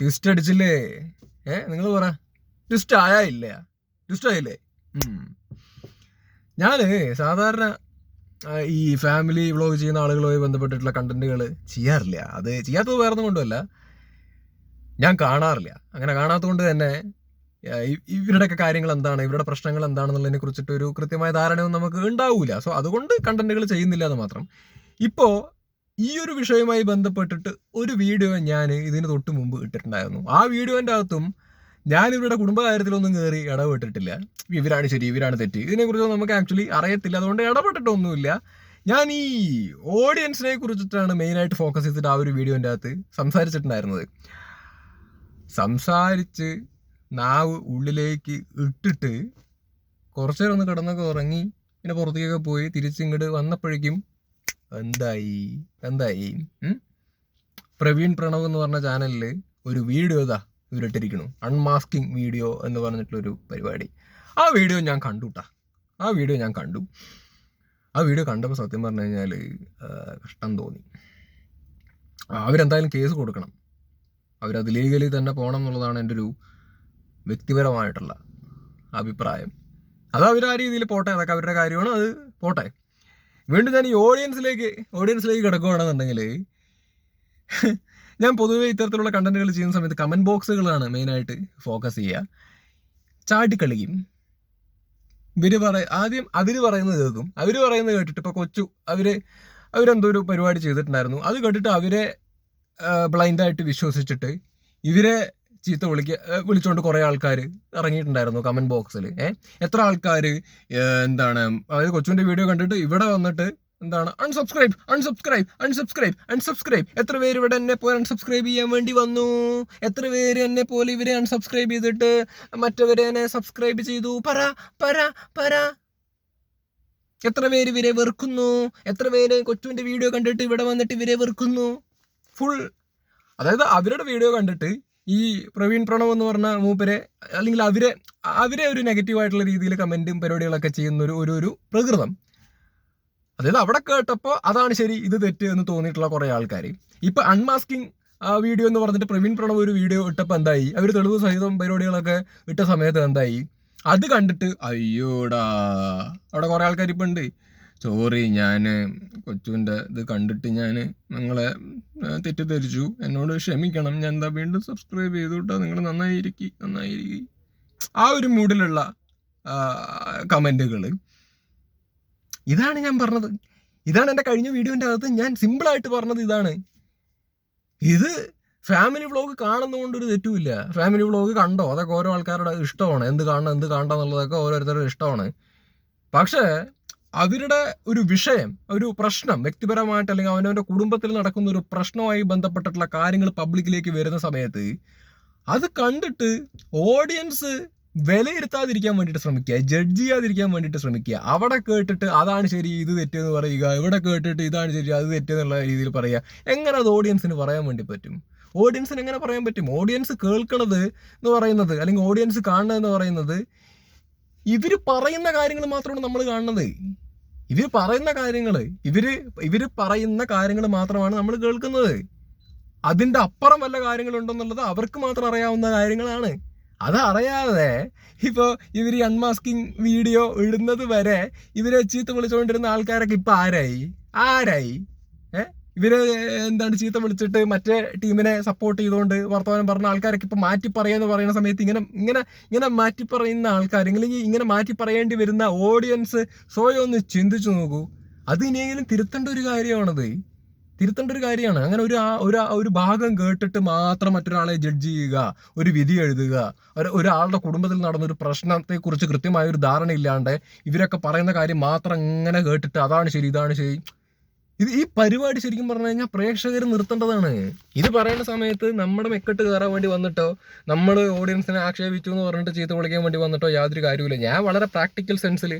Twist അടിച്ചില്ലേ? ഏ നിങ്ങൾ പറ. ട്വിസ്റ്റ് ആയാ ഇല്ല ട്വിസ്റ്റ് ആയില്ലേ ഞാൻ സാധാരണ ഈ ഫാമിലി വ്ളോഗ് ചെയ്യുന്ന ആളുകളുമായി ബന്ധപ്പെട്ടിട്ടുള്ള കണ്ടന്റുകൾ ചെയ്യാറില്ല. അത് ചെയ്യാത്തത് വേറെ കൊണ്ടുമല്ല. ഞാൻ കാണാറില്ല. അങ്ങനെ കാണാത്തത് കൊണ്ട് തന്നെ ഇവരുടെയൊക്കെ കാര്യങ്ങൾ എന്താണ്? ഇവരുടെ പ്രശ്നങ്ങൾ എന്താണെന്നുള്ളതിനെ കുറിച്ചിട്ട് ഒരു കൃത്യമായ ധാരണയൊന്നും നമുക്ക് ഉണ്ടാവില്ല സോ അതുകൊണ്ട് കണ്ടന്റുകൾ ചെയ്യുന്നില്ല എന്ന് മാത്രം. ഇപ്പോൾ ഈ ഒരു വിഷയവുമായി ബന്ധപ്പെട്ടിട്ട് ഒരു വീഡിയോ ഞാൻ ഇതിന് തൊട്ട് മുമ്പ് ഇട്ടിട്ടുണ്ടായിരുന്നു. ആ വീഡിയോന്റെ അകത്തും ഞാൻ ഇവരുടെ കുടുംബകാര്യത്തിലൊന്നും കയറി ഇടപെട്ടിട്ടില്ല. ഇവരാണ് ശരി ഇവരാണ് തെറ്റ്. ഇതിനെക്കുറിച്ചൊന്നും നമുക്ക് ആക്ച്വലി അറിയത്തില്ല. അതുകൊണ്ട് ഇടപെട്ടിട്ടൊന്നുമില്ല. ഞാൻ ഈ ഓഡിയൻസിനെ കുറിച്ചിട്ടാണ് മെയിനായിട്ട് ഫോക്കസ് ചെയ്തിട്ട് ആ ഒരു വീഡിയോന്റെ അകത്ത് സംസാരിച്ചിട്ടുണ്ടായിരുന്നത്. സംസാരിച്ച് നാവ് ഉള്ളിലേക്ക് ഇട്ടിട്ട് കുറച്ചു നേരം ഒന്ന് കിടന്നൊക്കെ ഉറങ്ങി പിന്നെ പുറത്തേക്കൊക്കെ പോയി തിരിച്ചിങ്ങോട്ട് വന്നപ്പോഴേക്കും എന്തായി? എന്തായി? പ്രവീൺ പ്രണവ് എന്ന് പറഞ്ഞ ചാനലിൽ ഒരു വീഡിയോ ഇതാ ഇവരിട്ടിരിക്കണു അൺമാസ്കിങ് വീഡിയോ എന്ന് പറഞ്ഞിട്ടുള്ളൊരു പരിപാടി. ആ വീഡിയോ ഞാൻ കണ്ടുട്ടാ ആ വീഡിയോ ഞാൻ കണ്ടു. ആ വീഡിയോ കണ്ടപ്പോൾ സത്യം പറഞ്ഞു കഴിഞ്ഞാൽ കഷ്ടം തോന്നി. അവരെന്തായാലും കേസ് കൊടുക്കണം. അവരത് ലീഗലി തന്നെ പോകണം എന്നുള്ളതാണ് എന്റെ ഒരു വ്യക്തിപരമായിട്ടുള്ള അഭിപ്രായം. അത് അവർ ആ രീതിയിൽ പോട്ടെ അതൊക്കെ അവരുടെ കാര്യമാണ് അത് പോട്ടെ. വീണ്ടും ഞാൻ ഈ ഓഡിയൻസിലേക്ക് ഓഡിയൻസിലേക്ക് കിടക്കുകയാണെന്നുണ്ടെങ്കിൽ ഞാൻ പൊതുവെ ഇത്തരത്തിലുള്ള കണ്ടന്റുകൾ ചെയ്യുന്ന സമയത്ത് കമന്റ് ബോക്സുകളാണ് മെയിനായിട്ട് ഫോക്കസ് ചെയ്യുക. ചാട്ടിക്കളിക്കും ഇവർ പറ ആദ്യം അവർ പറയുന്നത് കേൾക്കും. അവർ പറയുന്നത് കേട്ടിട്ട് ഇപ്പൊ കൊച്ചു അവർ അവരെന്തോ ഒരു പരിപാടി ചെയ്തിട്ടുണ്ടായിരുന്നു. അത് കേട്ടിട്ട് അവരെ ബ്ലൈൻഡായിട്ട് വിശ്വസിച്ചിട്ട് ഇവരെ ചീത്ത വിളിക്ക വിളിച്ചുകൊണ്ട് കുറേ ആൾക്കാർ ഇറങ്ങിയിട്ടുണ്ടായിരുന്നു കമന്റ് ബോക്സിൽ ഏഹ് എത്ര ആൾക്കാർ എന്താണ് അതായത് കൊച്ചുവിന്റെ വീഡിയോ കണ്ടിട്ട് ഇവിടെ വന്നിട്ട് എന്താണ് അൺസബ്സ്ക്രൈബ് അൺസബ്സ്ക്രൈബ് അൺസബ്സ്ക്രൈബ് അൺസബ്സ്ക്രൈബ് എത്ര പേര് ഇവിടെ എന്നെ പോലെ അൺസബ്സ്ക്രൈബ് ചെയ്യാൻ വേണ്ടി വന്നു? എത്ര പേര് എന്നെ പോലെ ഇവരെ അൺസബ്സ്ക്രൈബ് ചെയ്തിട്ട് മറ്റവരെ എന്നെ സബ്സ്ക്രൈബ് ചെയ്തു? പറ പറ പറ. എത്ര പേര് ഇവരെ വെറുക്കുന്നു? എത്ര പേര് കൊച്ചുവിന്റെ വീഡിയോ കണ്ടിട്ട് ഇവിടെ വന്നിട്ട് ഇവരെ വെറുക്കുന്നു? ഫുൾ അതായത് അവരുടെ വീഡിയോ കണ്ടിട്ട് ഈ പ്രവീൺ പ്രണവ് എന്ന് പറഞ്ഞ മൂപ്പരെ അല്ലെങ്കിൽ അവരെ അവരെ ഒരു നെഗറ്റീവ് ആയിട്ടുള്ള രീതിയിൽ കമന്റും പരിപാടികളൊക്കെ ചെയ്യുന്ന ഒരു ഒരു ഒരു പ്രകൃതം. അതായത് അവിടെ കേട്ടപ്പോൾ അതാണ് ശരി ഇത് തെറ്റ് എന്ന് തോന്നിയിട്ടുള്ള കുറേ ആൾക്കാർ. ഇപ്പൊ അൺമാസ്കിംഗ് വീഡിയോ എന്ന് പറഞ്ഞിട്ട് പ്രവീൺ പ്രണവ് ഒരു വീഡിയോ ഇട്ടപ്പോൾ എന്തായി? അവർ തെളിവ് സഹിതം പരിപാടികളൊക്കെ ഇട്ട സമയത്ത് എന്തായി? അത് കണ്ടിട്ട് അയ്യോടാ അവിടെ കുറേ ആൾക്കാർ ഇപ്പം ഉണ്ട്. സോറി ഞാൻ കൊച്ചുവിന്റെ ഇത് കണ്ടിട്ട് ഞാൻ നിങ്ങളെ തെറ്റിദ്ധരിച്ചു. എന്നോട് ക്ഷമിക്കണം. ഞാൻ എന്താ വീണ്ടും സബ്സ്ക്രൈബ് ചെയ്തു കേട്ടോ നിങ്ങൾ നന്നായിരിക്കി നന്നായിരിക്കി. ആ ഒരു മൂഡിലുള്ള കമന്റുകൾ ഇതാണ് ഞാൻ പറഞ്ഞത്. ഇതാണ് എന്റെ കഴിഞ്ഞ വീഡിയോന്റെ അകത്ത് ഞാൻ സിമ്പിളായിട്ട് പറഞ്ഞത് ഇതാണ്. ഇത് ഫാമിലി വ്ളോഗ് കാണുന്നതുകൊണ്ട് ഒരു തെറ്റുമില്ല. ഫാമിലി വ്ളോഗ് കണ്ടോ? അതൊക്കെ ഓരോ ആൾക്കാരുടെ ഇഷ്ടമാണ്. എന്ത് കാണണം എന്ത് കാണണം എന്നുള്ളതൊക്കെ ഓരോരുത്തരുടെ ഇഷ്ടമാണ്. പക്ഷേ അവരുടെ ഒരു വിഷയം ഒരു പ്രശ്നം വ്യക്തിപരമായിട്ട് അല്ലെങ്കിൽ അവനവന്റെ കുടുംബത്തിൽ നടക്കുന്ന ഒരു പ്രശ്നവുമായി ബന്ധപ്പെട്ടിട്ടുള്ള കാര്യങ്ങൾ പബ്ലിക്കിലേക്ക് വരുന്ന സമയത്ത് അത് കണ്ടിട്ട് ഓഡിയൻസ് വിലയിരുത്താതിരിക്കാൻ വേണ്ടിയിട്ട് ശ്രമിക്കുക ജഡ്ജ് ചെയ്യാതിരിക്കാൻ വേണ്ടിയിട്ട് ശ്രമിക്കുക. അവിടെ കേട്ടിട്ട് അതാണ് ശരി ഇത് തെറ്റെന്ന് പറയുക ഇവിടെ കേട്ടിട്ട് ഇതാണ് ശരി അത് തെറ്റെന്നുള്ള രീതിയിൽ പറയുക. എങ്ങനെ അത് ഓഡിയൻസിന് പറയാൻ വേണ്ടി പറ്റും? ഓഡിയൻസിന് എങ്ങനെ പറയാൻ പറ്റും? ഓഡിയൻസ് കേൾക്കണത് എന്ന് പറയുന്നത് അല്ലെങ്കിൽ ഓഡിയൻസ് കാണുന്നത് എന്ന് പറയുന്നത് ഇവർ പറയുന്ന കാര്യങ്ങൾ മാത്രമാണ് നമ്മൾ കാണുന്നത്. ഇവർ പറയുന്ന കാര്യങ്ങൾ ഇവർ ഇവർ പറയുന്ന കാര്യങ്ങൾ മാത്രമാണ് നമ്മൾ കേൾക്കുന്നത്. അതിന്റെ അപ്പുറം വല്ല കാര്യങ്ങളുണ്ടെന്നുള്ളത് അവർക്ക് മാത്രം അറിയാവുന്ന കാര്യങ്ങളാണ്. അതറിയാതെ അറിയാതെ ഇപ്പോ ഇവർ ഈ അൺമാസ്കിംഗ് വീഡിയോ ഇടുന്നത് വരെ ഇവരെ ചീത്ത വിളിച്ചുകൊണ്ടിരുന്ന ആൾക്കാരൊക്കെ ഇപ്പൊ ആരായി? ആരായി? ഏ? ഇവർ എന്താണ് ചീത്ത വിളിച്ചിട്ട് മറ്റേ ടീമിനെ സപ്പോർട്ട് ചെയ്തുകൊണ്ട് വർത്തമാനം പറഞ്ഞ ആൾക്കാരൊക്കെ ഇപ്പൊ മാറ്റി പറയാന്ന് പറയുന്ന സമയത്ത് ഇങ്ങനെ ഇങ്ങനെ ഇങ്ങനെ മാറ്റി പറയുന്ന ആൾക്കാർ അല്ലെങ്കിൽ ഇങ്ങനെ മാറ്റി പറയേണ്ടി വരുന്ന ഓഡിയൻസ് സ്വയം ഒന്ന് ചിന്തിച്ചു നോക്കൂ. അത് ഇനിയെങ്കിലും തിരുത്തേണ്ട ഒരു കാര്യമാണത്. തിരുത്തേണ്ട ഒരു കാര്യമാണ്. അങ്ങനെ ഒരു ഒരു ഒരു ഭാഗം കേട്ടിട്ട് മാത്രം മറ്റൊരാളെ ജഡ്ജ് ചെയ്യുക ഒരു വിധി എഴുതുക ഒരു ഒരാളുടെ കുടുംബത്തിൽ നടന്ന ഒരു പ്രശ്നത്തെ കുറിച്ച് കൃത്യമായ ഒരു ധാരണ ഇല്ലാണ്ട് ഇവരൊക്കെ പറയുന്ന കാര്യം മാത്രം ഇങ്ങനെ കേട്ടിട്ട് അതാണ് ശരി ഇതാണ് ശരി ഇത് ഈ പരിപാടി ശരിക്കും പറഞ്ഞു കഴിഞ്ഞാൽ പ്രേക്ഷകർ നിർത്തേണ്ടതാണ്. ഇത് പറയുന്ന സമയത്ത് നമ്മുടെ മെക്കെട്ട് കയറാൻ വേണ്ടി വന്നിട്ടോ നമ്മൾ ഓഡിയൻസിനെ ആക്ഷേപിച്ചു എന്ന് പറഞ്ഞിട്ട് ചീത്ത വിളിക്കാൻ വേണ്ടി വന്നിട്ടോ യാതൊരു കാര്യമില്ല ഞാൻ വളരെ പ്രാക്ടിക്കൽ സെൻസിൽ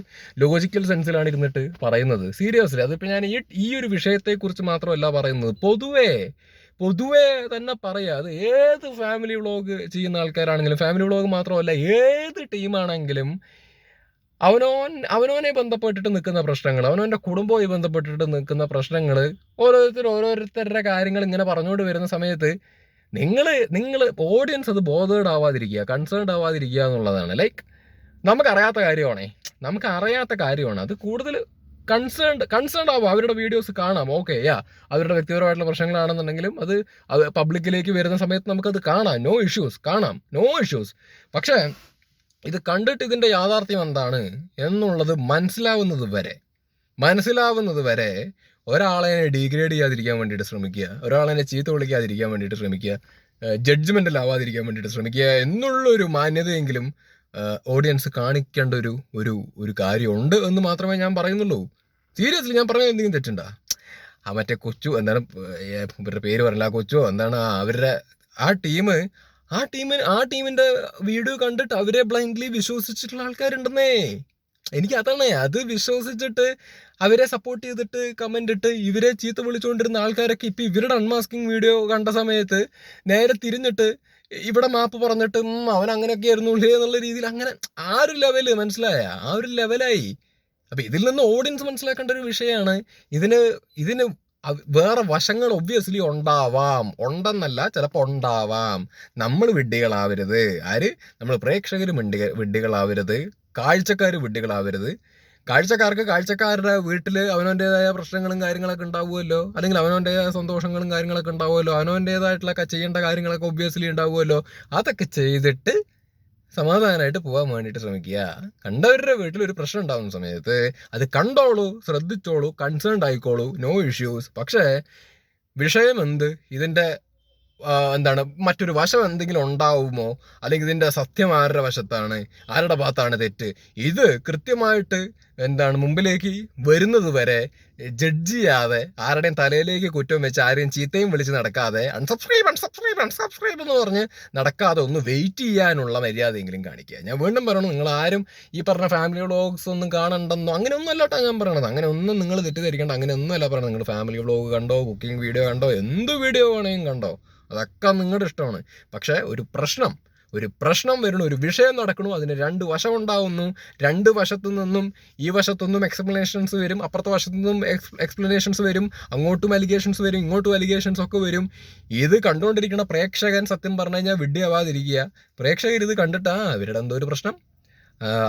ലോജിക്കൽ സെൻസിലാണ് ഇരുന്നിട്ട് പറയുന്നത്. സീരിയസ്ലി അതിപ്പോൾ ഞാൻ ഈ ഈ ഒരു വിഷയത്തെക്കുറിച്ച് മാത്രമല്ല പറയുന്നത്. പൊതുവേ പൊതുവേ തന്നെ പറയാ അത് ഏത് ഫാമിലി വ്ളോഗ് ചെയ്യുന്ന ആൾക്കാരാണെങ്കിലും ഫാമിലി വ്ളോഗ് മാത്രമല്ല ഏത് ടീമാണെങ്കിലും അവനോൻ അവനോനെ ബന്ധപ്പെട്ടിട്ട് നിൽക്കുന്ന പ്രശ്നങ്ങൾ അവനോന്റെ കുടുംബവുമായി ബന്ധപ്പെട്ടിട്ട് നിൽക്കുന്ന പ്രശ്നങ്ങൾ ഓരോരുത്തർ ഓരോരുത്തരുടെ കാര്യങ്ങൾ ഇങ്ങനെ പറഞ്ഞുകൊണ്ട് വരുന്ന സമയത്ത് നിങ്ങൾ നിങ്ങൾ ഓഡിയൻസ് അത് ബോധേഡ് ആവാതിരിക്കുക കൺസേൺഡ് ആവാതിരിക്കുക എന്നുള്ളതാണ്. ലൈക്ക് നമുക്കറിയാത്ത കാര്യമാണേ. നമുക്ക് അറിയാത്ത കാര്യമാണ്. അത് കൂടുതൽ കൺസേൺഡ് കൺസേൺഡ് ആവും. അവരുടെ വീഡിയോസ് കാണാം. ഓക്കെ യാ അവരുടെ വ്യക്തിപരമായിട്ടുള്ള പ്രശ്നങ്ങളാണെന്നുണ്ടെങ്കിലും അത് അത് പബ്ലിക്കിലേക്ക് വരുന്ന സമയത്ത് നമുക്കത് കാണാം. നോ ഇഷ്യൂസ് കാണാം. നോ ഇഷ്യൂസ് പക്ഷേ ഇത് കണ്ടിട്ട് ഇതിന്റെ യാഥാർത്ഥ്യം എന്താണ് എന്നുള്ളത് മനസ്സിലാവുന്നത് വരെ മനസ്സിലാവുന്നത് വരെ ഒരാളെ ഡീഗ്രേഡ് ചെയ്യാതിരിക്കാൻ വേണ്ടിയിട്ട് ശ്രമിക്കുക ഒരാളെ ചീത്ത വിളിക്കാതിരിക്കാൻ വേണ്ടിയിട്ട് ശ്രമിക്കുക ജഡ്ജ്മെന്റിലാവാതിരിക്കാൻ വേണ്ടിയിട്ട് ശ്രമിക്കുക എന്നുള്ളൊരു മാന്യതയെങ്കിലും ഓഡിയൻസ് കാണിക്കേണ്ട ഒരു ഒരു ഒരു കാര്യമുണ്ട് എന്ന് മാത്രമേ ഞാൻ പറയുന്നുള്ളൂ. സീരിയസ്ലി ഞാൻ പറഞ്ഞ എന്തെങ്കിലും തെറ്റുണ്ടോ? ആ മറ്റേ കൊച്ചു എന്താണ് ഇവരുടെ പേര് പറയില്ല ആ കൊച്ചോ എന്താണ് അവരുടെ ആ ടീം ആ ടീമിന് ആ ടീമിന്റെ വീഡിയോ കണ്ടിട്ട് അവരെ ബ്ലൈൻഡ്ലി വിശ്വസിച്ചിട്ടുള്ള ആൾക്കാരുണ്ടെന്നേ. എനിക്ക് അതാണ് അത് വിശ്വസിച്ചിട്ട് അവരെ സപ്പോർട്ട് ചെയ്തിട്ട് കമന്റ് ഇട്ട് ഇവരെ ചീത്ത വിളിച്ചുകൊണ്ടിരുന്ന ആൾക്കാരൊക്കെ ഇപ്പം ഇവരുടെ അൺമാസ്കിങ് വീഡിയോ കണ്ട സമയത്ത് നേരെ തിരിഞ്ഞിട്ട് ഇവിടെ മാപ്പ് പറഞ്ഞിട്ട് അവൻ അങ്ങനെയൊക്കെ ആയിരുന്നു ഉള്ളേ എന്നുള്ള രീതിയിൽ അങ്ങനെ ആ ഒരു ലെവൽ മനസ്സിലായ? ആ ഒരു ലെവലായി അപ്പം ഇതിൽ നിന്ന് ഓഡിയൻസ് മനസ്സിലാക്കേണ്ട ഒരു വിഷയമാണ്. ഇതിന് ഇതിന് വേറെ വശങ്ങൾ ഒബ്വിയസ്ലി ഉണ്ടാവാം. ഉണ്ടെന്നല്ല ചിലപ്പോൾ ഉണ്ടാവാം. നമ്മൾ വിഡ്ഢികളാവരുത്. ആര്? നമ്മൾ പ്രേക്ഷകർ മിണ്ടി വിഡ്ഢികളാവരുത്. കാഴ്ചക്കാർ വിഡ്ഢികളാവരുത്. കാഴ്ചക്കാർക്ക് കാഴ്ചക്കാരുടെ വീട്ടിൽ അവനവന്റെതായ പ്രശ്നങ്ങളും കാര്യങ്ങളൊക്കെ ഉണ്ടാവുമല്ലോ? അല്ലെങ്കിൽ അവനവന്റെതായ സന്തോഷങ്ങളും കാര്യങ്ങളൊക്കെ ഉണ്ടാവുമല്ലോ? അവനവന്റേതായിട്ടുള്ള ചെയ്യേണ്ട കാര്യങ്ങളൊക്കെ ഒബ്വിയസ്ലി ഉണ്ടാവുമല്ലോ? അതൊക്കെ ചെയ്തിട്ട് സമാധാനമായിട്ട് പോകാൻ വേണ്ടിയിട്ട് ശ്രമിക്കുക. കണ്ടവരുടെ വീട്ടിൽ ഒരു പ്രശ്നം ഉണ്ടാകുന്ന സമയത്ത് അത് കണ്ടോളൂ ശ്രദ്ധിച്ചോളൂ കൺസേൺഡ് ആയിക്കോളൂ നോ ഇഷ്യൂസ് പക്ഷേ വിഷയം എന്ത്? ഇതിന്റെ എന്താണ്? മറ്റൊരു വശം എന്തെങ്കിലും ഉണ്ടാവുമോ? അല്ലെങ്കിൽ ഇതിന്റെ സത്യം ആരുടെ വശത്താണ്? ആരുടെ ഭാഗത്താണ് തെറ്റ്? ഇത് കൃത്യമായിട്ട് എന്താണ് മുമ്പിലേക്ക് വരുന്നത് വരെ ജഡ്ജ് ചെയ്യാതെ ആരുടെയും തലയിലേക്ക് കുറ്റം വെച്ച് ആരെയും ചീത്തയും വിളിച്ച് നടക്കാതെ അൺസബ്സ്ക്രൈബ് അൺസബ്സ്ക്രൈബ് അൺസബ്സ്ക്രൈബ് എന്ന് പറഞ്ഞ് നടക്കാതെ ഒന്ന് വെയിറ്റ് ചെയ്യാനുള്ള മര്യാദയെങ്കിലും കാണിക്കുക. ഞാൻ വീണ്ടും പറയണം നിങ്ങൾ ആരും ഈ പറഞ്ഞ ഫാമിലി വ്ളോഗ്സ് ഒന്നും കാണണ്ടെന്നോ അങ്ങനെ ഒന്നും അല്ലാട്ടോ ഞാൻ പറയണത്. അങ്ങനെ ഒന്നും നിങ്ങൾ തെറ്റിദ്ധരിക്കേണ്ട അങ്ങനെ ഒന്നും അല്ല പറയണത്. നിങ്ങൾ ഫാമിലി വ്ളോഗ് കണ്ടോ കുക്കിംഗ് വീഡിയോ കണ്ടോ എന്ത് വീഡിയോ വേണമെങ്കിലും കണ്ടോ അതൊക്കെ നിങ്ങളുടെ ഇഷ്ടമാണ്. പക്ഷേ ഒരു പ്രശ്നം ഒരു പ്രശ്നം വരുന്നു ഒരു വിഷയം നടക്കുന്നു അതിന് രണ്ട് വശം ഉണ്ടാവുന്നു രണ്ട് വശത്തു നിന്നും ഈ വശത്തുനിന്നും എക്സ്പ്ലനേഷൻസ് വരും അപ്പുറത്തെ വശത്തു നിന്നും എക്സ്പ്ലനേഷൻസ് വരും അങ്ങോട്ടും അലിഗേഷൻസ് വരും ഇങ്ങോട്ടും അലിഗേഷൻസ് ഒക്കെ വരും. ഇത് കണ്ടുകൊണ്ടിരിക്കുന്ന പ്രേക്ഷകൻ സത്യം പറഞ്ഞു കഴിഞ്ഞാൽ വിഡ്ഢിയാവാതിരിക്കുക. പ്രേക്ഷകർ ഇത് കണ്ടിട്ടാ അവരുടെ എന്തോ ഒരു പ്രശ്നം?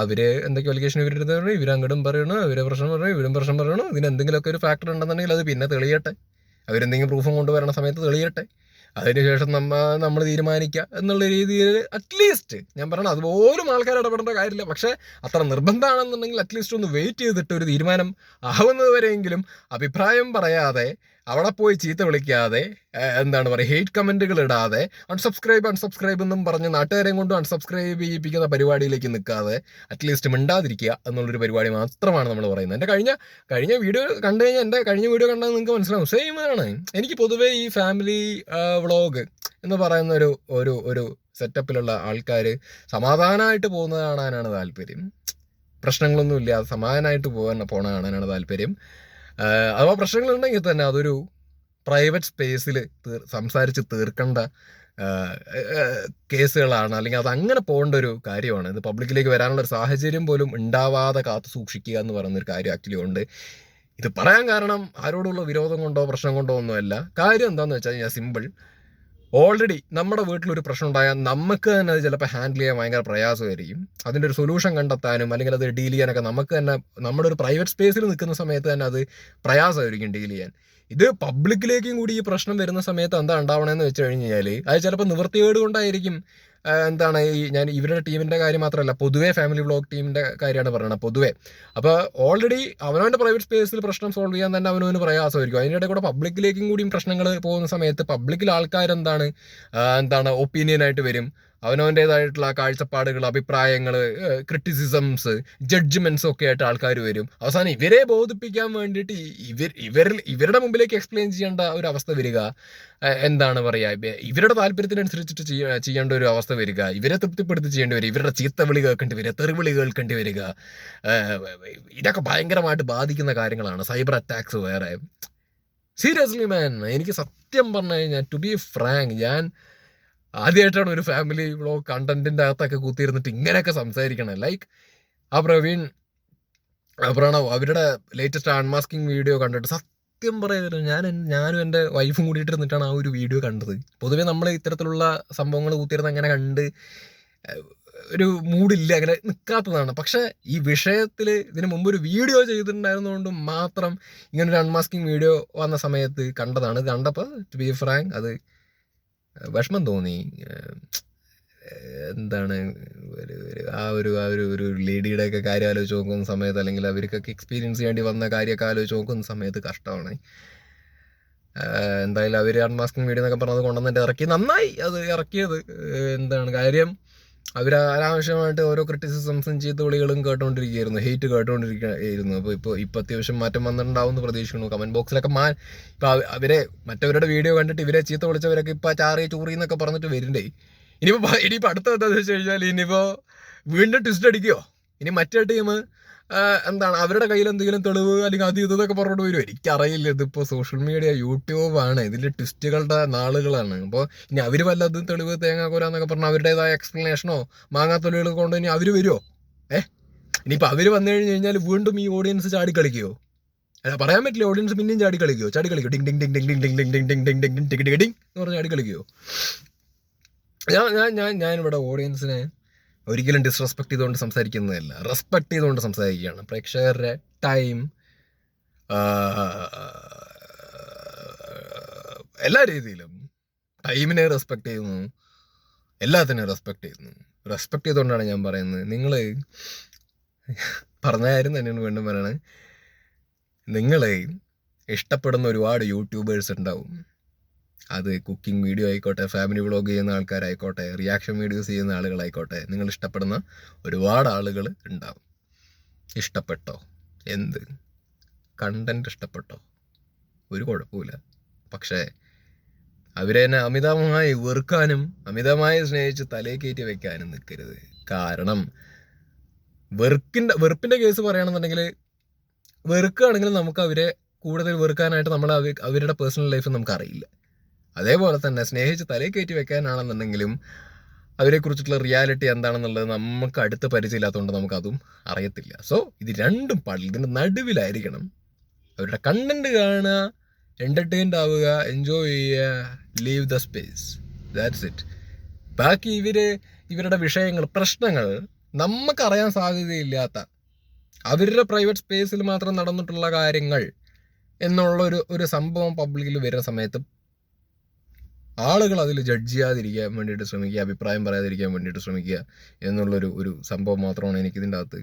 അവർ എന്തൊക്കെ അലിഗേഷൻ ഇവരുടെ പറയും ഇവരങ്ങടും പറയണു ഇവരെ പ്രശ്നം പറയണു ഇവരും പ്രശ്നം പറയണു. ഇതിന് എന്തെങ്കിലുമൊക്കെ ഒരു ഫാക്ടർ ഉണ്ടെന്നുണ്ടെങ്കിൽ അത് പിന്നെ തെളിയട്ടെ. അവരെന്തെങ്കിലും പ്രൂഫും കൊണ്ടുവരണ സമയത്ത് തെളിയട്ടെ. അതിനുശേഷം നമ്മ നമ്മൾ തീരുമാനിക്കുക എന്നുള്ള രീതിയിൽ അറ്റ്ലീസ്റ്റ് ഞാൻ പറയണം അതുപോലും ആൾക്കാർ ഇടപെടേണ്ട കാര്യമില്ല. പക്ഷേ അത്ര നിർബന്ധമാണെന്നുണ്ടെങ്കിൽ അറ്റ്ലീസ്റ്റ് ഒന്ന് വെയിറ്റ് ചെയ്തിട്ട് ഒരു തീരുമാനം ആവുന്നത് വരെയെങ്കിലും അഭിപ്രായം പറയാതെ അവിടെ പോയി ചീത്ത വിളിക്കാതെ എന്താണ് പറയുക ഹെയ്റ്റ് കമന്റുകൾ ഇടാതെ അൺസബ്സ്ക്രൈബ് അൺസബ്സ്ക്രൈബ് എന്നും പറഞ്ഞ് നാട്ടുകാരെയും കൊണ്ട് അൺസബ്സ്ക്രൈബ് ചെയ്യിപ്പിക്കുന്ന പരിപാടിയിലേക്ക് നിൽക്കാതെ അറ്റ്ലീസ്റ്റ് മിണ്ടാതിരിക്കുക എന്നുള്ളൊരു പരിപാടി മാത്രമാണ് നമ്മൾ പറയുന്നത്. എന്റെ കഴിഞ്ഞ കഴിഞ്ഞ വീഡിയോ കണ്ടു കഴിഞ്ഞാൽ എന്റെ കഴിഞ്ഞ വീഡിയോ കണ്ടാൽ നിങ്ങൾക്ക് മനസ്സിലാവും. സെയിം ആണ് എനിക്ക് പൊതുവേ ഈ ഫാമിലി വ്ളോഗ് എന്ന് പറയുന്ന ഒരു ഒരു ഒരു സെറ്റപ്പിലുള്ള ആൾക്കാർ സമാധാനമായിട്ട് പോകുന്നത് കാണാനാണ് താല്പര്യം. പ്രശ്നങ്ങളൊന്നുമില്ല സമാധാനമായിട്ട് പോകാൻ പോണ കാണാനാണ് താല്പര്യം. അഥവാ പ്രശ്നങ്ങളുണ്ടെങ്കിൽ തന്നെ അതൊരു പ്രൈവറ്റ് സ്പേസിൽ സംസാരിച്ച് തീർക്കേണ്ട കേസുകളാണ്. അല്ലെങ്കിൽ അത് അങ്ങനെ പോകേണ്ട ഒരു കാര്യമാണ്. ഇത് പബ്ലിക്കിലേക്ക് വരാനുള്ള ഒരു സാഹചര്യം പോലും ഉണ്ടാവാതെ കാത്തു സൂക്ഷിക്കുക എന്ന് പറയുന്നൊരു കാര്യം ആക്ച്വലി ഉണ്ട്. ഇത് പറയാൻ കാരണം ആരോടുള്ള വിരോധം കൊണ്ടോ പ്രശ്നം കൊണ്ടോ ഒന്നുമല്ല. കാര്യം എന്താണെന്ന് വെച്ചാൽ ഞാൻ സിമ്പിൾ ഓൾറെഡി നമ്മുടെ വീട്ടിലൊരു പ്രശ്നം ഉണ്ടായാൽ നമുക്ക് തന്നെ അത് ചിലപ്പോൾ ഹാൻഡിൽ ചെയ്യാൻ ഭയങ്കര പ്രയാസമായിരിക്കും. അതിന്റെ ഒരു സൊല്യൂഷൻ കണ്ടെത്താനും അല്ലെങ്കിൽ അത് ഡീൽ ചെയ്യാനൊക്കെ നമുക്ക് തന്നെ നമ്മുടെ ഒരു പ്രൈവറ്റ് സ്പേസിൽ നിൽക്കുന്ന സമയത്ത് തന്നെ അത് പ്രയാസമായിരിക്കും ഡീൽ ചെയ്യാൻ. ഇത് പബ്ലിക്കിലേക്കും കൂടി ഈ പ്രശ്നം വരുന്ന സമയത്ത് എന്താ ഉണ്ടാവണമെന്ന് വെച്ച് കഴിഞ്ഞ് കഴിഞ്ഞാൽ അത് ചിലപ്പോൾ നിവൃത്തികേട് കൊണ്ടായിരിക്കും. എന്താണ് ഈ ഞാൻ ഇവരുടെ ടീമിന്റെ കാര്യം മാത്രമല്ല പൊതുവേ ഫാമിലി വ്ളോഗ് ടീമിന്റെ കാര്യമാണ് പറയുന്നത് പൊതുവേ അപ്പോൾ ഓൾറെഡി അവനവന്റെ പ്രൈവറ്റ് സ്പേസിൽ പ്രശ്നം സോൾവ് ചെയ്യാൻ തന്നെ അവനവന് പ്രയാസമായിരിക്കും. ഇടയിൽ കൂടെ പബ്ലിക്കിലേക്കും കൂടിയും പ്രശ്നങ്ങൾ പോകുന്ന സമയത്ത് പബ്ലിക്കിൽ ആൾക്കാരെന്താണ് എന്താണ് ഒപ്പീനിയനായിട്ട് വരും? അവനവന്റേതായിട്ടുള്ള കാഴ്ചപ്പാടുകൾ അഭിപ്രായങ്ങൾ ക്രിറ്റിസിസംസ് ജഡ്ജ്മെന്റ്സ് ഒക്കെ ആയിട്ട് ആൾക്കാർ വരും. അവസാനം ഇവരെ ബോധിപ്പിക്കാൻ വേണ്ടിയിട്ട് ഇവർ ഇവരിൽ ഇവരുടെ മുമ്പിലേക്ക് എക്സ്പ്ലെയിൻ ചെയ്യേണ്ട ഒരു അവസ്ഥ വരിക എന്താണ് പറയുക ഇവരുടെ താല്പര്യത്തിനനുസരിച്ചിട്ട് ചെയ്യേണ്ട ഒരു അവസ്ഥ വരിക ഇവരെ തൃപ്തിപ്പെടുത്തി ചെയ്യേണ്ടി വരിക ഇവരുടെ ചീത്ത വിളി കേൾക്കേണ്ടി വരിക തെറിവിളി കേൾക്കേണ്ടി വരിക ഇതൊക്കെ ഭയങ്കരമായിട്ട് ബാധിക്കുന്ന കാര്യങ്ങളാണ്. സൈബർ അറ്റാക്സ് വേറെ. സീരിയസ്ലി മാൻ എനിക്ക് സത്യം പറഞ്ഞു കഴിഞ്ഞാൽ ടു ബി ഫ്രാങ്ക് ഞാൻ ആദ്യമായിട്ടാണ് ഒരു ഫാമിലി വ്ളോഗ് കണ്ടന്റിന്റെ അകത്തൊക്കെ കുത്തിയിരുന്നിട്ട് ഇങ്ങനെയൊക്കെ സംസാരിക്കണം. ലൈക്ക് ആ പ്രവീൺ പ്രണവ് അവരുടെ ലേറ്റസ്റ്റ് അൺമാസ്കിംഗ് വീഡിയോ കണ്ടിട്ട് സത്യം പറയുന്നത് ഞാൻ ഞാനും എന്റെ വൈഫും കൂടിയിട്ട് ഇരുന്നിട്ടാണ് ആ ഒരു വീഡിയോ കണ്ടത്. പൊതുവേ നമ്മൾ ഇത്തരത്തിലുള്ള സംഭവങ്ങൾ കൂത്തിയിരുന്ന അങ്ങനെ കണ്ട് ഒരു മൂഡില്ല അങ്ങനെ നിൽക്കാത്തതാണ് പക്ഷേ ഈ വിഷയത്തിൽ ഇതിന് മുമ്പ് ഒരു വീഡിയോ ചെയ്തിട്ടുണ്ടായിരുന്നതുകൊണ്ട് മാത്രം ഇങ്ങനൊരു ഒരു അൺമാസ്കിംഗ് വീഡിയോ വന്ന സമയത്ത് കണ്ടതാണ്. കണ്ടപ്പോൾ ടു ബി ഫ്രാങ്ക് അത് വിഷമം തോന്നി എന്താണ് ഒരു ആ ഒരു ആ ഒരു ഒരു ലേഡിയുടെ ഒക്കെ കാര്യം ആലോചിച്ച് നോക്കുന്ന സമയത്ത് അല്ലെങ്കിൽ അവർക്കൊക്കെ എക്സ്പീരിയൻസ് ചെയ്യേണ്ടി വന്ന കാര്യമൊക്കെ ആലോചിച്ച് നോക്കുന്ന സമയത്ത് കഷ്ടമാണ്. എന്തായാലും അവർ അൺമാസ്കിങ് വീഡിയോ എന്നൊക്കെ പറഞ്ഞത് കൊണ്ടുവന്നിട്ട് ഇറക്കി. നന്നായി അത് ഇറക്കിയത്. എന്താണ് കാര്യം? അവർ അനാവശ്യമായിട്ട് ഓരോ ക്രിറ്റിസിസംസും ചീത്ത വിളികളും കേട്ടുകൊണ്ടിരിക്കുകയായിരുന്നു ഹെയ്റ്റ് കേട്ടുകൊണ്ടിരിക്കുകയായിരുന്നു അപ്പോൾ ഇപ്പോൾ ഇപ്പോൾ അത്യാവശ്യം മാറ്റം വന്നിട്ടുണ്ടാവും എന്ന് പ്രതീക്ഷിക്കുന്നു. കമന്റ് ബോക്സിലൊക്കെ മാ ഇപ്പോൾ അവരെ മറ്റവരുടെ വീഡിയോ കണ്ടിട്ട് ഇവരെ ചീത്ത വിളിച്ചവരൊക്കെ ഇപ്പോൾ ചാറി ചൂറി എന്നൊക്കെ പറഞ്ഞിട്ട് വരുന്നുണ്ടേ ഇനിയിപ്പോൾ ഇനിയിപ്പോൾ അടുത്ത എന്താണെന്ന് വെച്ച് കഴിഞ്ഞാൽ ഇനിയിപ്പോൾ വീണ്ടും ട്വിസ്റ്റ് അടിക്കുമോ ഇനി മറ്റേ ടീം എന്താണ് അവരുടെ കയ്യിൽ എന്തെങ്കിലും തെളിവ് അല്ലെങ്കിൽ അത് ഇതൊക്കെ പറഞ്ഞിട്ട് വരും എനിക്കറിയില്ല ഇതിപ്പോൾ സോഷ്യൽ മീഡിയ യൂട്യൂബാണ് ഇതിൽ ട്വിസ്റ്റുകളുടെ നാളുകളാണ് അപ്പോൾ ഇനി അവർ വല്ലതും തെളിവ് തേങ്ങാക്കോരാന്നൊക്കെ പറഞ്ഞാൽ അവരുടേതായ എക്സ്പ്ലനേഷനോ മാങ്ങാത്തൊലികൾ കൊണ്ട് ഇനി അവർ വരുമോ ഏ ഇനിയിപ്പോൾ അവർ വന്നു കഴിഞ്ഞ് കഴിഞ്ഞാൽ വീണ്ടും ഈ ഓഡിയൻസ് ചാടി കളിക്കുമോ അല്ല പറയാൻ പറ്റില്ല ഓഡിയൻസ് പിന്നെയും ചാടി കളിക്കുമോ ചാടി കളിക്കോ ding ding ding ding ding ding ding ding ding ding ding ding ding ding ding എന്ന് പറഞ്ഞ് ചാടി കളിക്കുമോ ഞാൻ ഞാൻ ഞാൻ ഞാനിവിടെ ഓഡിയൻസിനെ ഒരിക്കലും ഡിസ്റെസ്പെക്ട് ചെയ്തുകൊണ്ട് സംസാരിക്കുന്നതല്ല. റെസ്പെക്ട് ചെയ്തുകൊണ്ട് സംസാരിക്കുകയാണ്. പ്രേക്ഷകരുടെ ടൈം എല്ലാ രീതിയിലും ടൈമിനെ റെസ്പെക്ട് ചെയ്യുന്നു. എല്ലാത്തിനെയും റെസ്പെക്ട് ചെയ്യുന്നു. റെസ്പെക്ട് ചെയ്തുകൊണ്ടാണ് ഞാൻ പറയുന്നത്. നിങ്ങൾ പറഞ്ഞ കാര്യം തന്നെയാണ് വീണ്ടും പറയണത്. നിങ്ങൾ ഇഷ്ടപ്പെടുന്ന ഒരുപാട് യൂട്യൂബേഴ്സ് ഉണ്ടാവും. അത് കുക്കിംഗ് വീഡിയോ ആയിക്കോട്ടെ ഫാമിലി വ്ളോഗ് ചെയ്യുന്ന ആൾക്കാരായിക്കോട്ടെ റിയാക്ഷൻ വീഡിയോസ് ചെയ്യുന്ന ആളുകളായിക്കോട്ടെ നിങ്ങൾ ഇഷ്ടപ്പെടുന്ന ഒരുപാട് ആളുകൾ ഉണ്ടാവും. ഇഷ്ടപ്പെട്ടോ? എന്ത്? കണ്ടന്റ് ഇഷ്ടപ്പെട്ടോ? ഒരു കുഴപ്പമില്ല പക്ഷേ അവരെ തന്നെ അമിതമായി വെറുക്കാനും അമിതമായി സ്നേഹിച്ച് തലേ കയറ്റി വെക്കാനും നിൽക്കരുത്. കാരണം വെറുക്കിന്റെ വെറുപ്പിന്റെ കേസ് പറയുകയാണെന്നുണ്ടെങ്കിൽ വെറുക്കുകയാണെങ്കിൽ നമുക്ക് അവരെ കൂടുതൽ വെറുക്കാനായിട്ട് നമ്മൾ അവരുടെ പേഴ്സണൽ ലൈഫ് നമുക്ക് അറിയില്ല. അതേപോലെ തന്നെ സ്നേഹിച്ച് തലേ കയറ്റി വെക്കാനാണെന്നുണ്ടെങ്കിലും അവരെക്കുറിച്ചിട്ടുള്ള റിയാലിറ്റി എന്താണെന്നുള്ളത് നമുക്ക് അടുത്ത് പരിചയമില്ലാത്തതുകൊണ്ട് നമുക്കതും അറിയത്തില്ല. സോ ഇത് രണ്ടും പാടില്ല. ഇതിന്റെ നടുവിലായിരിക്കണം അവരുടെ കണ്ടന്റ് കാണുക എന്റർടൈൻഡ് ആവുക എൻജോയ് ചെയ്യുക leave the space that's it ബാക്കി ഇവർ ഇവരുടെ വിഷയങ്ങൾ പ്രശ്നങ്ങൾ നമുക്കറിയാൻ സാധ്യതയില്ലാത്ത അവരുടെ പ്രൈവറ്റ് സ്പേസിൽ മാത്രം നടന്നിട്ടുള്ള കാര്യങ്ങൾ എന്നുള്ള ഒരു ഒരു സംഭവം പബ്ലിക്കിൽ വരുന്ന സമയത്ത് ആളുകൾ അതിൽ ജഡ്ജ് ചെയ്യാതിരിക്കാൻ വേണ്ടിയിട്ട് ശ്രമിക്കുക അഭിപ്രായം പറയാതിരിക്കാൻ വേണ്ടിയിട്ട് ശ്രമിക്കുക എന്നുള്ളൊരു ഒരു സംഭവം മാത്രമാണ് എനിക്ക് ഇതിന്റെ അകത്ത്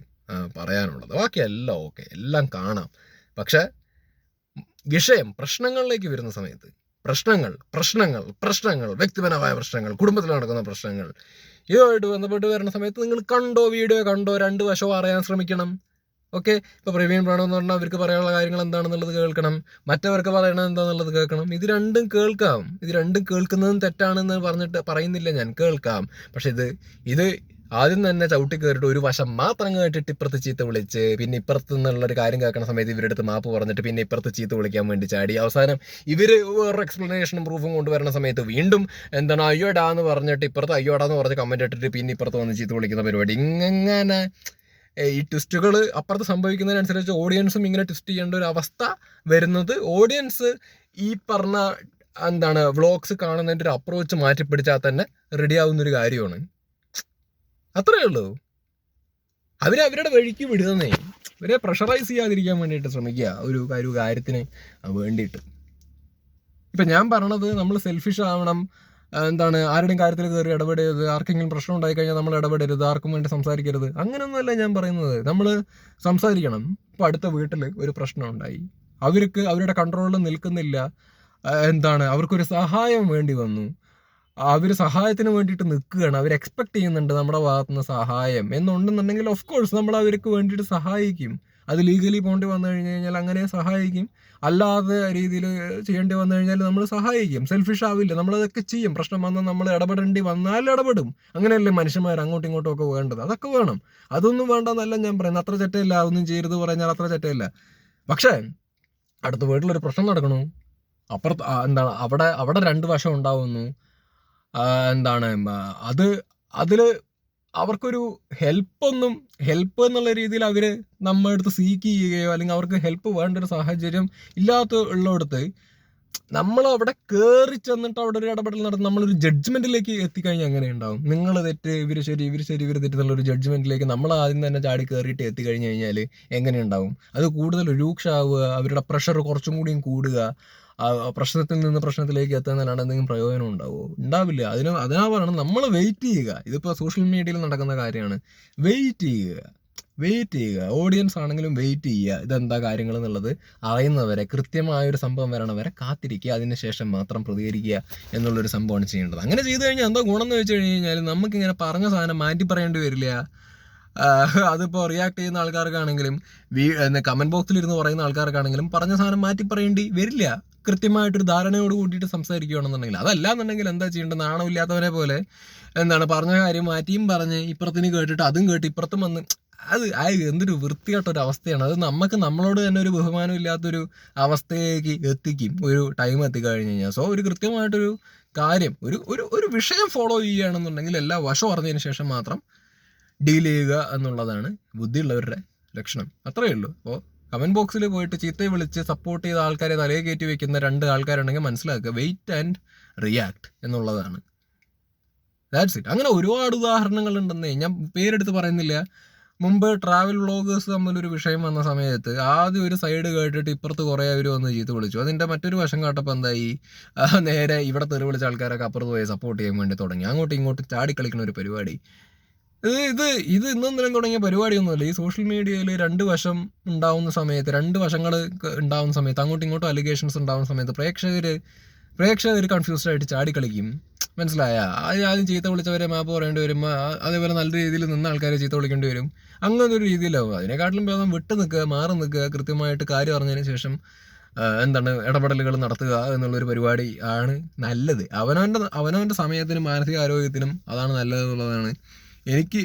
പറയാനുള്ളത്. ബാക്കി എല്ലാം ഓക്കെ എല്ലാം കാണാം. പക്ഷേ വിഷയം പ്രശ്നങ്ങളിലേക്ക് വരുന്ന സമയത്ത് പ്രശ്നങ്ങൾ പ്രശ്നങ്ങൾ പ്രശ്നങ്ങൾ വ്യക്തിപരമായ പ്രശ്നങ്ങൾ കുടുംബത്തിൽ നടക്കുന്ന പ്രശ്നങ്ങൾ ഇതുമായിട്ട് ബന്ധപ്പെട്ട് വരുന്ന സമയത്ത് നിങ്ങൾ കണ്ടോ വീഡിയോ കണ്ടോ രണ്ട് വശവും അറിയാൻ ശ്രമിക്കണം. ഓക്കെ ഇപ്പോൾ പ്രവീൺ പ്രണവ് എന്ന് പറഞ്ഞാൽ അവർക്ക് പറയാനുള്ള കാര്യങ്ങൾ എന്താണെന്നുള്ളത് കേൾക്കണം. മറ്റവർക്ക് പറയണത് എന്താണെന്നുള്ളത് കേൾക്കണം. ഇത് രണ്ടും കേൾക്കാം. ഇത് രണ്ടും കേൾക്കുന്നതും തെറ്റാണെന്ന് പറഞ്ഞിട്ട് പറയുന്നില്ല ഞാൻ. കേൾക്കാം. പക്ഷെ ഇത് ഇത് ആദ്യം തന്നെ ചവിട്ടി കയറിയിട്ട് ഒരു വശം മാത്രം കേട്ടിട്ട് ഇപ്പുറത്ത് ചീത്ത വിളിച്ച് പിന്നെ ഇപ്പുറത്ത് നിന്നുള്ള ഒരു കാര്യം കേൾക്കുന്ന സമയത്ത് ഇവരുടെ അടുത്ത് മാപ്പ് പറഞ്ഞിട്ട് പിന്നെ ഇപ്പുറത്ത് ചീത്ത വിളിക്കാൻ വേണ്ടി ചാടി. അവസാനം ഇവർ വേറൊരു എക്സ്പ്ലനേഷനും പ്രൂഫും കൊണ്ടുവരുന്ന സമയത്ത് വീണ്ടും എന്താണ് അയ്യോടാ എന്ന് പറഞ്ഞിട്ട് ഇപ്പുറത്ത് അയ്യോടാ എന്ന് പറഞ്ഞ് കമന്റ് ഇട്ടിട്ട് പിന്നെ ഇപ്പുറത്ത് വന്ന് ചീത്ത വിളിക്കുന്ന പരിപാടി. ഇങ്ങനെ ഈ ട്വിസ്റ്റുകൾ അപ്പുറത്ത് സംഭവിക്കുന്നതിനനുസരിച്ച് ഓഡിയൻസും ഇങ്ങനെ ട്വിസ്റ്റ് ചെയ്യേണ്ട ഒരു അവസ്ഥ വരുന്നത്. ഓഡിയൻസ് ഈ പറഞ്ഞ എന്താണ് വ്ളോഗ്സ് കാണുന്നതിന്റെ ഒരു അപ്രോച്ച് മാറ്റിപ്പിടിച്ചാൽ തന്നെ റെഡി ആവുന്നൊരു കാര്യമാണ്. അത്രയേ ഉള്ളൂ. അവരെ അവരുടെ വഴിക്ക് വിടുന്നേ. ഇവരെ പ്രഷറൈസ് ചെയ്യാതിരിക്കാൻ വേണ്ടിയിട്ട് ശ്രമിക്കുക. ഒരു ഒരു കാര്യത്തിന് വേണ്ടിയിട്ട്. ഇപ്പം ഞാൻ പറഞ്ഞത് നമ്മൾ സെൽഫിഷ് ആവണം എന്താണ് ആരുടെയും കാര്യത്തിൽ കയറി ഇടപെടരുത് ആർക്കെങ്കിലും പ്രശ്നം ഉണ്ടായി കഴിഞ്ഞാൽ നമ്മൾ ഇടപെടരുത് ആർക്കും വേണ്ടി സംസാരിക്കരുത് അങ്ങനെയൊന്നുമല്ല ഞാൻ പറയുന്നത്. നമ്മൾ സംസാരിക്കണം. ഇപ്പോൾ അടുത്ത വീട്ടിൽ ഒരു പ്രശ്നം ഉണ്ടായി. അവർക്ക് അവരുടെ കൺട്രോളിൽ നിൽക്കുന്നില്ല. എന്താണ് അവർക്കൊരു സഹായം വേണ്ടി വന്നു. അവർ സഹായത്തിന് വേണ്ടിയിട്ട് നിൽക്കുകയാണ്. അവർ എക്സ്പെക്ട് ചെയ്യുന്നുണ്ട് നമ്മുടെ ഭാഗത്തുനിന്ന് സഹായം എന്നുണ്ടെന്നുണ്ടെങ്കിൽ ഓഫ് കോഴ്സ് നമ്മൾ അവർക്ക് വേണ്ടിയിട്ട് സഹായിക്കും. അത് ലീഗലി പോകേണ്ടി വന്നു കഴിഞ്ഞ് കഴിഞ്ഞാൽ അങ്ങനെ സഹായിക്കും. അല്ലാതെ രീതിയിൽ ചെയ്യേണ്ടി വന്നു കഴിഞ്ഞാൽ നമ്മൾ സഹായിക്കും. സെൽഫിഷ് ആവില്ല. നമ്മളതൊക്കെ ചെയ്യും. പ്രശ്നം വന്നാൽ നമ്മൾ ഇടപെടേണ്ടി വന്നാൽ ഇടപെടും. അങ്ങനെയല്ലേ മനുഷ്യന്മാർ അങ്ങോട്ടും ഇങ്ങോട്ടും ഒക്കെ വേണ്ടത്? അതൊക്കെ വേണം. അതൊന്നും വേണ്ടെന്നല്ല ഞാൻ പറയുന്നത്. അത്ര ചെറ്റയില്ല. ഒന്നും ചെയ്യരുത് പറഞ്ഞാൽ അത്ര ചെറ്റയില്ല. പക്ഷേ അടുത്ത വീട്ടിലൊരു പ്രശ്നം നടക്കണു. അപ്പുറത്ത് എന്താണ് അവിടെ അവിടെ രണ്ട് വശം ഉണ്ടാവുന്നു. എന്താണ് അത് അതിൽ അവർക്കൊരു ഹെൽപ്പൊന്നും ഹെൽപ്പ് എന്നുള്ള രീതിയിൽ അവർ നമ്മുടെ അടുത്ത് സീക്ക് ചെയ്യുകയോ അല്ലെങ്കിൽ അവർക്ക് ഹെൽപ്പ് വേണ്ട ഒരു സാഹചര്യം ഇല്ലാത്ത ഉള്ളിടത്ത് നമ്മൾ അവിടെ കയറി ചെന്നിട്ട് അവിടെ ഒരു ഇടപെടൽ നടത്തി നമ്മളൊരു ജഡ്ജ്മെന്റിലേക്ക് എത്തിക്കഴിഞ്ഞാൽ എങ്ങനെ ഉണ്ടാവും നിങ്ങൾ തെറ്റ് ഇവർ ശരി ഇവർ ശരി ഇവർ തെറ്റ് എന്നുള്ള ഒരു ജഡ്ജ്മെന്റിലേക്ക് നമ്മൾ ആദ്യം തന്നെ ചാടി കയറിയിട്ട് എത്തിക്കഴിഞ്ഞ് കഴിഞ്ഞാൽ എങ്ങനെ ഉണ്ടാവും അത് കൂടുതൽ രൂക്ഷമാവുക അവരുടെ പ്രഷർ കുറച്ചും കൂടിയും കൂടുക പ്രശ്നത്തിൽ നിന്ന് പ്രശ്നത്തിലേക്ക് എത്തുന്നതിലാണ് എന്തെങ്കിലും പ്രയോജനം ഉണ്ടാവുമോ? ഉണ്ടാവില്ല. അതിന് അതിനാ പറയണം നമ്മൾ വെയിറ്റ് ചെയ്യുക. ഇതിപ്പോൾ സോഷ്യൽ മീഡിയയിൽ നടക്കുന്ന കാര്യമാണ്. വെയിറ്റ് ചെയ്യുക. വെയിറ്റ് ചെയ്യുക. ഓഡിയൻസ് ആണെങ്കിലും വെയിറ്റ് ചെയ്യുക. ഇതെന്താ കാര്യങ്ങൾ എന്നുള്ളത് അറിയുന്നവരെ കൃത്യമായൊരു സംഭവം വരണവരെ കാത്തിരിക്കുക. അതിനുശേഷം മാത്രം പ്രതികരിക്കുക എന്നുള്ളൊരു സംഭവമാണ് ചെയ്യേണ്ടത്. അങ്ങനെ ചെയ്തു കഴിഞ്ഞാൽ എന്തോ ഗുണം എന്ന് വെച്ച് കഴിഞ്ഞ് കഴിഞ്ഞാൽ നമുക്കിങ്ങനെ പറഞ്ഞ സാധനം മാറ്റി പറയേണ്ടി വരില്ല. അതിപ്പോൾ റിയാക്ട് ചെയ്യുന്ന ആൾക്കാർക്കാണെങ്കിലും വീ കമന്റ് ബോക്സിൽ ഇരുന്ന് പറയുന്ന ആൾക്കാർക്കാണെങ്കിലും പറഞ്ഞ സാധനം മാറ്റി പറയേണ്ടി വരില്ല. കൃത്യമായിട്ടൊരു ധാരണയോട് കൂട്ടിയിട്ട് സംസാരിക്കുകയാണെന്നുണ്ടെങ്കിൽ അതല്ല എന്നുണ്ടെങ്കിൽ എന്താ ചെയ്യേണ്ടത്? നാണമില്ലാത്തവരെ പോലെ എന്താണ് പറഞ്ഞ കാര്യം മാറ്റിയും പറഞ്ഞ് ഇപ്പുറത്തിന് കേട്ടിട്ട് അതും കേട്ട് ഇപ്പുറത്തും വന്ന് അത് ആ എന്തൊരു വൃത്തികെട്ടൊരു അവസ്ഥയാണ് അത് നമുക്ക് നമ്മളോട് തന്നെ ഒരു ബഹുമാനം ഇല്ലാത്തൊരു അവസ്ഥയിലേക്ക് എത്തിക്കും ഒരു ടൈം എത്തിക്കഴിഞ്ഞ് കഴിഞ്ഞാൽ. സോ ഒരു കൃത്യമായിട്ടൊരു കാര്യം ഒരു ഒരു ഒരു വിഷയം ഫോളോ ചെയ്യുകയാണെന്നുണ്ടെങ്കിൽ എല്ലാ വശം അറിഞ്ഞതിന് ശേഷം മാത്രം ഡീൽ ചെയ്യുക എന്നുള്ളതാണ് ബുദ്ധിയുള്ളവരുടെ ലക്ഷണം. അത്രയേ ഉള്ളൂ. അപ്പോൾ കമന്റ് ബോക്സിൽ പോയിട്ട് ചീത്ത വിളിച്ച് സപ്പോർട്ട് ചെയ്ത ആൾക്കാരെ തലയെ കയറ്റി വെക്കുന്ന രണ്ട് ആൾക്കാരുണ്ടെങ്കിൽ മനസ്സിലാക്കുക. വെയിറ്റ് ആൻഡ് റിയാക്ട് എന്നുള്ളതാണ്. ദാറ്റ്സ് ഇറ്റ് അങ്ങനെ ഒരുപാട് ഉദാഹരണങ്ങൾ ഉണ്ടെന്നേ ഞാൻ പേരെടുത്ത് പറയുന്നില്ല. മുമ്പ് ട്രാവൽ വ്ളോഗേഴ്സ് തമ്മിലൊരു വിഷയം വന്ന സമയത്ത് ആദ്യം ഒരു സൈഡ് കേട്ടിട്ട് ഇപ്പുറത്ത് കുറേ അവർ വന്ന് ചീത്ത വിളിച്ചു. അതിന്റെ മറ്റൊരു വശം കാട്ടപ്പോൾ എന്തായി? നേരെ ഇവിടെ തെറി വിളിച്ച ആൾക്കാരൊക്കെ അപ്പുറത്ത് പോയി സപ്പോർട്ട് ചെയ്യാൻ വേണ്ടി തുടങ്ങി. അങ്ങോട്ടും ഇങ്ങോട്ടും ചാടിക്കളിക്കുന്ന ഒരു പരിപാടി. ഇത് ഇത് ഇത് ഇന്നും തുടങ്ങിയ പരിപാടിയൊന്നുമല്ല. ഈ സോഷ്യൽ മീഡിയയിൽ രണ്ട് വശം ഉണ്ടാവുന്ന സമയത്ത് രണ്ട് വശങ്ങൾ ഉണ്ടാവുന്ന സമയത്ത് അങ്ങോട്ടും ഇങ്ങോട്ടും അലിഗേഷൻസ് ഉണ്ടാവുന്ന സമയത്ത് പ്രേക്ഷകർ പ്രേക്ഷകർ കൺഫ്യൂസ്ഡ് ആയിട്ട് ചാടിക്കളിക്കും. മനസ്സിലായ? ആദ്യം ചീത്ത വിളിച്ചവരെ മാപ്പ് പറയേണ്ടി വരും. അതേപോലെ നല്ല രീതിയിൽ നിന്ന് ആൾക്കാരെ ചീത്ത വിളിക്കേണ്ടി വരും. അങ്ങനെ ഒരു രീതിയിലാവും. അതിനെക്കാട്ടിലും ഭേദം വിട്ട് നിൽക്കുക മാറി നിൽക്കുക കൃത്യമായിട്ട് കാര്യം അറിഞ്ഞതിന് ശേഷം എന്താണ് ഇടപെടലുകൾ നടത്തുക എന്നുള്ളൊരു പരിപാടി ആണ് നല്ലത്. അവനവന്റെ അവനവന്റെ സമയത്തിനും മാനസിക ആരോഗ്യത്തിനും അതാണ് നല്ലത് എന്നുള്ളതാണ് എനിക്ക്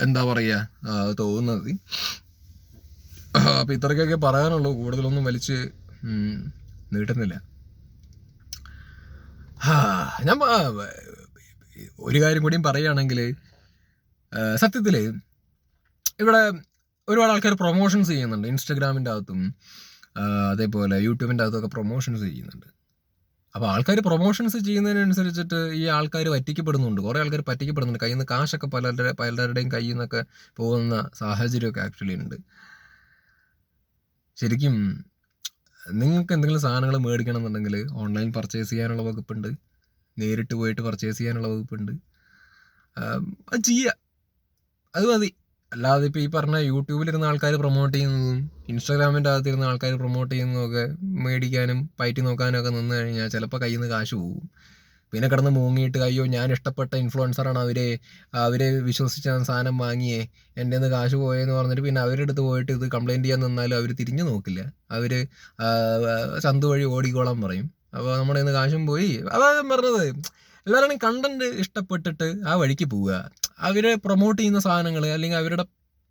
എന്താ പറയുക തോന്നുന്നത്. അപ്പം ഇത്രയ്ക്കൊക്കെ പറയാനുള്ളൂ. കൂടുതലൊന്നും വലിച്ച് നീട്ടുന്നില്ല. ഞാൻ ഒരു കാര്യം കൂടിയും പറയുകയാണെങ്കിൽ സത്യത്തിൽ ഇവിടെ ഒരുപാട് ആൾക്കാർ പ്രൊമോഷൻസ് ചെയ്യുന്നുണ്ട്. ഇൻസ്റ്റഗ്രാമിന്റെ അകത്തും അതേപോലെ യൂട്യൂബിന്റെ അകത്തൊക്കെ പ്രൊമോഷൻസ് ചെയ്യുന്നുണ്ട്. അപ്പോൾ ആൾക്കാർ പ്രൊമോഷൻസ് ചെയ്യുന്നതിനനുസരിച്ചിട്ട് ഈ ആൾക്കാർ പറ്റിക്കപ്പെടുന്നുണ്ട്. കുറേ ആൾക്കാർ പറ്റിക്കപ്പെടുന്നുണ്ട്. കയ്യിൽ നിന്ന് കാശൊക്കെ പലരുടെ പലരുടെയും കയ്യിൽ നിന്നൊക്കെ പോകുന്ന സാഹചര്യമൊക്കെ ആക്ച്വലി ഉണ്ട്. ശരിക്കും നിങ്ങൾക്ക് എന്തെങ്കിലും സാധനങ്ങൾ മേടിക്കണം എന്നുണ്ടെങ്കിൽ ഓൺലൈൻ പർച്ചേസ് ചെയ്യാനുള്ള വകുപ്പുണ്ട്. നേരിട്ട് പോയിട്ട് പർച്ചേസ് ചെയ്യാനുള്ള വകുപ്പുണ്ട്. അത് ചെയ്യുക അത് മതി. അല്ലാതെ ഇപ്പോൾ ഈ പറഞ്ഞ യൂട്യൂബിലിരുന്ന ആൾക്കാർ പ്രൊമോട്ട് ചെയ്യുന്നതും ഇൻസ്റ്റാഗ്രാമിന്റെ അകത്തിരുന്ന ആൾക്കാർ പ്രൊമോട്ട് ചെയ്യുന്നതൊക്കെ മേടിക്കാനും പയറ്റി നോക്കാനൊക്കെ നിന്ന് കഴിഞ്ഞാൽ ചിലപ്പോൾ കയ്യിൽ നിന്ന് കാശ് പോകും പിന്നെ കിടന്ന് മൂങ്ങിയിട്ട് അയ്യോ ഞാൻ ഇഷ്ടപ്പെട്ട ഇൻഫ്ലുവൻസറാണ് അവരെ അവരെ വിശ്വസിച്ച സാധനം വാങ്ങിയേ എന്റെ നിന്ന് കാശ് പോയെന്ന് പറഞ്ഞിട്ട് പിന്നെ അവരുടെ അടുത്ത് പോയിട്ട് ഇത് കംപ്ലയിന്റ് ചെയ്യാൻ നിന്നാലും അവർ തിരിഞ്ഞു നോക്കില്ല. അവർ ചന്ത വഴി ഓടിക്കോളാൻ പറയും. അപ്പോൾ നമ്മുടെ നിന്ന് കാശും പോയി. അതാണ് പറഞ്ഞത്. എല്ലാവരും കണ്ടന്റ് ഇഷ്ടപ്പെട്ടിട്ട് ആ വഴിക്ക് പോവുക. അവരെ പ്രൊമോട്ട് ചെയ്യുന്ന സാധനങ്ങൾ അല്ലെങ്കിൽ അവരുടെ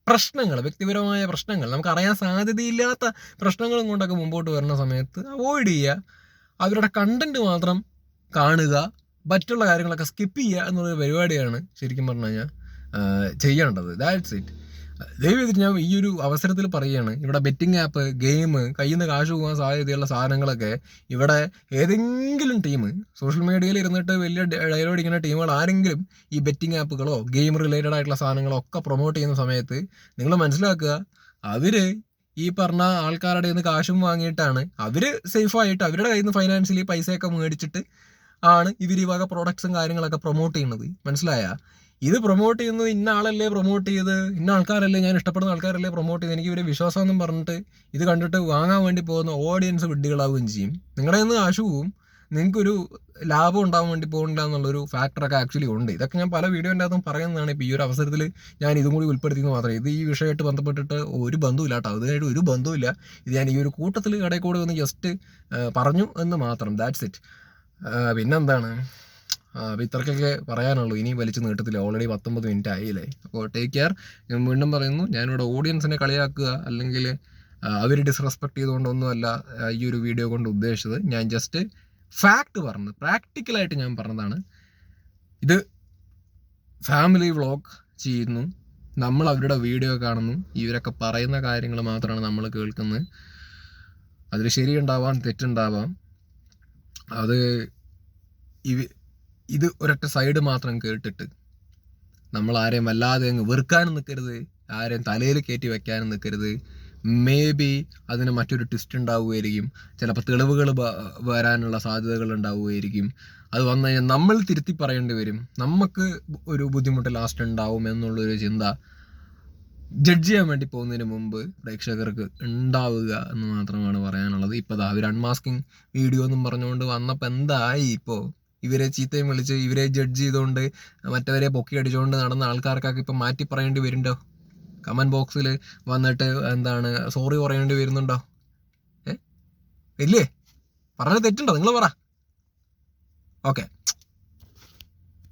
പ്രശ്നങ്ങൾ വ്യക്തിപരമായ പ്രശ്നങ്ങൾ നമുക്ക് അറിയാൻ സാധ്യതയില്ലാത്ത പ്രശ്നങ്ങളും കൊണ്ടൊക്കെ മുമ്പോട്ട് വരുന്ന സമയത്ത് അവോയ്ഡ് ചെയ്യുക. അവരുടെ കണ്ടന്റ് മാത്രം കാണുക. മറ്റുള്ള കാര്യങ്ങളൊക്കെ സ്കിപ്പ് ചെയ്യുക എന്നുള്ളൊരു പരിപാടിയാണ് ശരിക്കും പറഞ്ഞു കഴിഞ്ഞാൽ ചെയ്യേണ്ടത്. ദാറ്റ്സ് ഇറ്റ് ദയവ് ചെയ്തിട്ട് ഞാൻ ഈ ഒരു അവസരത്തിൽ പറയുകയാണ്. ഇവിടെ ബെറ്റിംഗ് ആപ്പ് ഗെയിം കയ്യിൽ നിന്ന് കാശ് പോകാൻ സാധ്യതയുള്ള സാധനങ്ങളൊക്കെ ഇവിടെ ഏതെങ്കിലും ടീം സോഷ്യൽ മീഡിയയിൽ ഇരുന്നിട്ട് വലിയ ഡയലോഗ് അടിക്കുന്ന ടീമുകൾ ആരെങ്കിലും ഈ ബെറ്റിംഗ് ആപ്പുകളോ ഗെയിം റിലേറ്റഡ് ആയിട്ടുള്ള സാധനങ്ങളോ ഒക്കെ പ്രൊമോട്ട് ചെയ്യുന്ന സമയത്ത് നിങ്ങൾ മനസ്സിലാക്കുക അവർ ഈ പറഞ്ഞ ആൾക്കാരുടെ നിന്ന് കാശും വാങ്ങിയിട്ടാണ് അവർ സേഫായിട്ട് അവരുടെ കയ്യിൽ നിന്ന് ഫൈനാൻഷ്യലി പൈസയൊക്കെ മേടിച്ചിട്ട് ആണ് ഇവർ ഈ വക പ്രോഡക്ട്സും കാര്യങ്ങളൊക്കെ പ്രൊമോട്ട് ചെയ്യുന്നത്. മനസ്സിലായ? ഇത് പ്രൊമോട്ട് ചെയ്യുന്നത് ഇന്ന ആളല്ലേ പ്രൊമോട്ട് ചെയ്ത്? ഇന്ന ആൾക്കാരല്ലേ? ഞാൻ ഇഷ്ടപ്പെടുന്ന ആൾക്കാരല്ലേ പ്രൊമോട്ട് ചെയ്ത്? എനിക്ക് ഇവരെ വിശ്വാസമെന്നും പറഞ്ഞിട്ട് ഇത് കണ്ടിട്ട് വാങ്ങാൻ വേണ്ടി പോകുന്ന ഓഡിയൻസ് വിഡ്ഢികളാവുകയും ചെയ്യും. നിങ്ങളുടെ നിന്ന് കാശ് പോവും നിങ്ങൾക്കൊരു ലാഭം ഉണ്ടാവാൻ വേണ്ടി പോകണില്ല എന്നുള്ളൊരു ഫാക്ടറൊക്കെ ആക്ച്വലി ഉണ്ട്. ഇതൊക്കെ ഞാൻ പല വീഡിയോന്റെ അകത്തും പറയുന്നതാണ്. ഇപ്പോൾ ഈ ഒരു അവസരത്തിൽ ഞാൻ ഇതും കൂടി ഉൾപ്പെടുത്തിയെന്ന് മാത്രമേ. ഇത് ഈ വിഷയമായിട്ട് ബന്ധപ്പെട്ടിട്ട് ഒരു ബന്ധവും കേട്ടോ. അതിനായിട്ട് ഒരു ബന്ധവുമില്ല. ഇത് ഞാൻ ഈ ഒരു കൂട്ടത്തിൽ കടയിൽ കൂടെ ഒന്ന് ജസ്റ്റ് പറഞ്ഞു എന്ന് മാത്രം. ദാറ്റ്സ് ഇറ്റ് പിന്നെന്താണ്? അപ്പോൾ ഇത്രക്കൊക്കെ പറയാനുള്ളൂ. ഇനി വലിച്ചു നീട്ടത്തില്ല. ഓൾറെഡി പത്തൊമ്പത് മിനിറ്റ് ആയില്ലേ? അപ്പോൾ ടേക്ക് കെയർ ഞാൻ വീണ്ടും പറയുന്നു ഞാനിവിടെ ഓഡിയൻസിനെ കളിയാക്കുക അല്ലെങ്കിൽ അവർ ഡിസ്റെസ്പെക്ട് ചെയ്തുകൊണ്ടൊന്നുമല്ല ഈ ഒരു വീഡിയോ കൊണ്ട് ഉദ്ദേശിച്ചത്. ഞാൻ ജസ്റ്റ് ഫാക്ട് പറഞ്ഞത് പ്രാക്ടിക്കലായിട്ട് ഞാൻ പറഞ്ഞതാണ്. ഇത് ഫാമിലി വ്ളോഗ് ചെയ്യുന്നു. നമ്മൾ അവരുടെ വീഡിയോ കാണുന്നു. ഇവരൊക്കെ പറയുന്ന കാര്യങ്ങൾ മാത്രമാണ് നമ്മൾ കേൾക്കുന്നത്. അതിൽ ശരിയുണ്ടാവാം തെറ്റുണ്ടാവാം. അത് ഇവ ഇത് ഒരൊറ്റ സൈഡ് മാത്രം കേട്ടിട്ട് നമ്മൾ ആരെയും വല്ലാതെ അങ്ങ് വെറുക്കാനും നിൽക്കരുത് ആരെയും തലയിൽ കയറ്റി വെക്കാനും നിൽക്കരുത് മേ ബി അതിന് മറ്റൊരു ട്വിസ്റ്റ് ഉണ്ടാവുമായിരിക്കും. ചിലപ്പോൾ തെളിവുകൾ വരാനുള്ള സാധ്യതകൾ ഉണ്ടാവുമായിരിക്കും. അത് വന്നു കഴിഞ്ഞാൽ നമ്മൾ തിരുത്തി പറയേണ്ടി വരും. നമുക്ക് ഒരു ബുദ്ധിമുട്ട് ലാസ്റ്റ് ഉണ്ടാവും എന്നുള്ളൊരു ചിന്ത ജഡ്ജ് ചെയ്യാൻ വേണ്ടി പോകുന്നതിന് മുമ്പ് പ്രേക്ഷകർക്ക് ഉണ്ടാവുക എന്ന് മാത്രമാണ് പറയാനുള്ളത്. ഇപ്പോൾ ദാ അൺമാസ്കിങ് വീഡിയോ എന്നും പറഞ്ഞുകൊണ്ട് വന്നപ്പോൾ എന്തായി ഇപ്പോൾ ഇവരെ ചീത്തയും വിളിച്ച് ഇവരെ ജഡ്ജ് ചെയ്തുകൊണ്ട് മറ്റവരെ പൊക്കി അടിച്ചുകൊണ്ട് നടന്ന ആൾക്കാർക്കൊക്കെ ഇപ്പം മാറ്റി പറയേണ്ടി വരുന്നുണ്ടോ? കമന്റ് ബോക്സിൽ വന്നിട്ട് എന്താണ് സോറി പറയേണ്ടി വരുന്നുണ്ടോ? ഏ? ഇല്ലേ പറഞ്ഞത് തെറ്റുണ്ടോ? നിങ്ങൾ പറ. ഓക്കെ